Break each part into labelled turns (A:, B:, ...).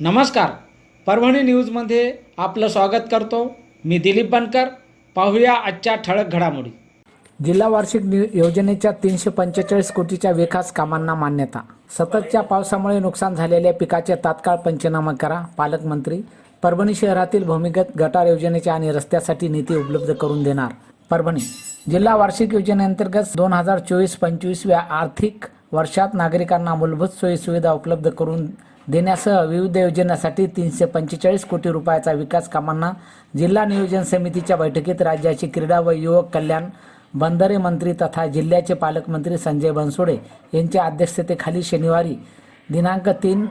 A: नमस्कार. परभणी न्यूजमध्ये आपलं स्वागत करतो. मी दिलीप बनकर. पाहूया आजच्या ठळक घडामोडी. जिल्हा वार्षिक योजनेच्या तीनशे पंचेचाळीस कोटीच्या विकास कामांना मान्यता. सततच्या पावसामुळे नुकसान झालेल्या पिकाचे तात्काळ पंचनामा करा पालकमंत्री. परभणी शहरातील भूमिगत गटार योजनेच्या आणि रस्त्यासाठी निधी उपलब्ध करून देणार. परभणी. जिल्हा वार्षिक योजनेअंतर्गत दोन हजार चोवीस पंचवीसव्या आर्थिक वर्षात नागरिकांना मूलभूत सोयीसुविधा उपलब्ध करून देण्यासह विविध योजनांसाठी तीनशे पंचेचाळीस कोटी रुपयाचा विकास कामांना जिल्हा नियोजन समितीच्या बैठकीत राज्याचे क्रीडा व युवक कल्याण बंदरे मंत्री तथा जिल्ह्याचे पालकमंत्री संजय बनसोडे यांच्या अध्यक्षतेखाली शनिवारी दिनांक तीन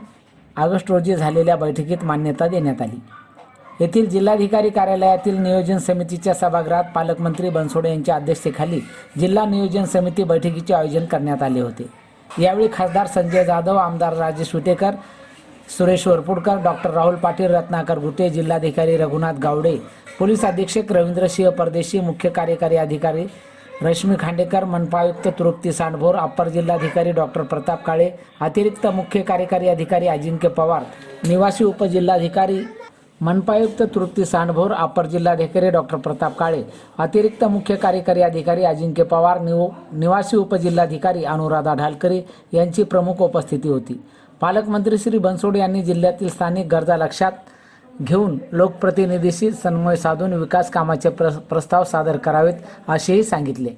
A: ऑगस्ट रोजी झालेल्या बैठकीत मान्यता देण्यात आली. येथील जिल्हाधिकारी कार्यालयातील नियोजन समितीच्या सभागृहात पालकमंत्री बनसोडे यांच्या अध्यक्षतेखाली जिल्हा नियोजन समिती बैठकीचे आयोजन करण्यात आले होते. यावेळी खासदार संजय जाधव आमदार राजेश विटेकर सुरेश वरपुडकर डॉक्टर राहुल पाटील रत्नाकर गुटे जिल्हाधिकारी रघुनाथ गावडे पोलीस अधीक्षक रवींद्र सिंह परदेशी मुख्य कार्यकारी अधिकारी रश्मी खांडेकर मनपा आयुक्त तृप्ती सांडभोर अप्पर जिल्हाधिकारी डॉक्टर प्रताप काळे अतिरिक्त मुख्य कार्यकारी अधिकारी अजिंक्य पवार निवासी उपजिल्हाधिकारी मनपायुक्त तृप्ती सांडभोर अपर जिल्हाधिकारी डॉक्टर प्रताप काळे अतिरिक्त मुख्य कार्यकारी अधिकारी अजिंक्य पवार निव निवासी उपजिल्हाधिकारी अनुराधा ढालकरी यांची प्रमुख उपस्थिती होती. पालकमंत्री श्री बनसोड यांनी जिल्ह्यातील स्थानिक गरजा लक्षात घेऊन लोकप्रतिनिधीशी समन्वय साधून विकास कामाचे प्र प्रस्ताव सादर करावेत असेही सांगितले.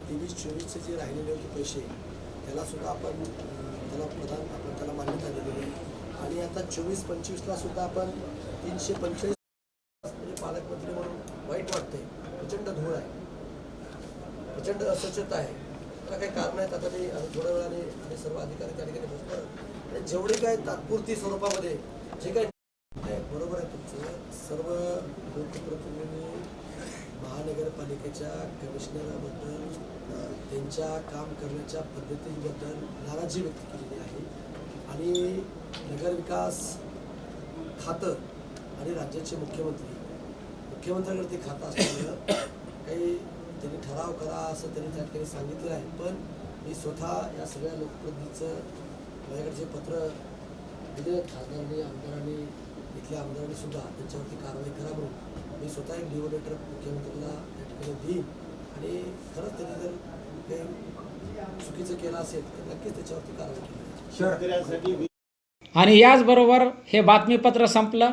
B: तेवीस चोवीसचे जे राहिलेले होते पैसे त्याला सुद्धा आपण त्याला प्रधान आपण त्याला मान्यता दिलेली आणि आता चोवीस पंचवीसला सुद्धा आपण तीनशे पंचेचाळीस म्हणजे पालकमंत्री म्हणून वाईट वाटते प्रचंड धूळ आहे. प्रचंड अस्वच्छता आहे. काही कारण आहेत आता मी अजून थोड्या वेळाने आणि सर्व अधिकारी त्या ठिकाणी बसणार आणि जेवढे काय तात्पुरती स्वरूपामध्ये जे काही बरोबर आहे तुमचं. सर्व लोकप्रतिनिधी महानगरपालिकेच्या कमिशनराबद्दल त्यांच्या काम करण्याच्या पद्धतींबद्दल नाराजी व्यक्त केलेली आहे. आणि नगरविकास खातं आणि राज्याचे मुख्यमंत्री मुख्यमंत्र्यांकडे ते खातं असल्यामुळं काही त्यांनी ठराव करा असं त्यांनी त्या ठिकाणी सांगितलं आहे. पण मी स्वतः या सगळ्या लोकप्रतिनिधीचं माझ्याकडे जे पत्र दिले खासदारांनी आमदारांनी इथल्या आमदारांनी सुद्धा त्यांच्यावरती कारवाई करा म्हणून. मी स्वतः एक लिओ लेटर मुख्यमंत्र्यांना त्या ठिकाणी देईन. आणि खरंच त्यांनी जर काही चुकीचं केलं असेल तर नक्कीच त्याच्यावरती कारवाई केली
A: आणि याचबरोबर हे बातमीपत्र संपलं.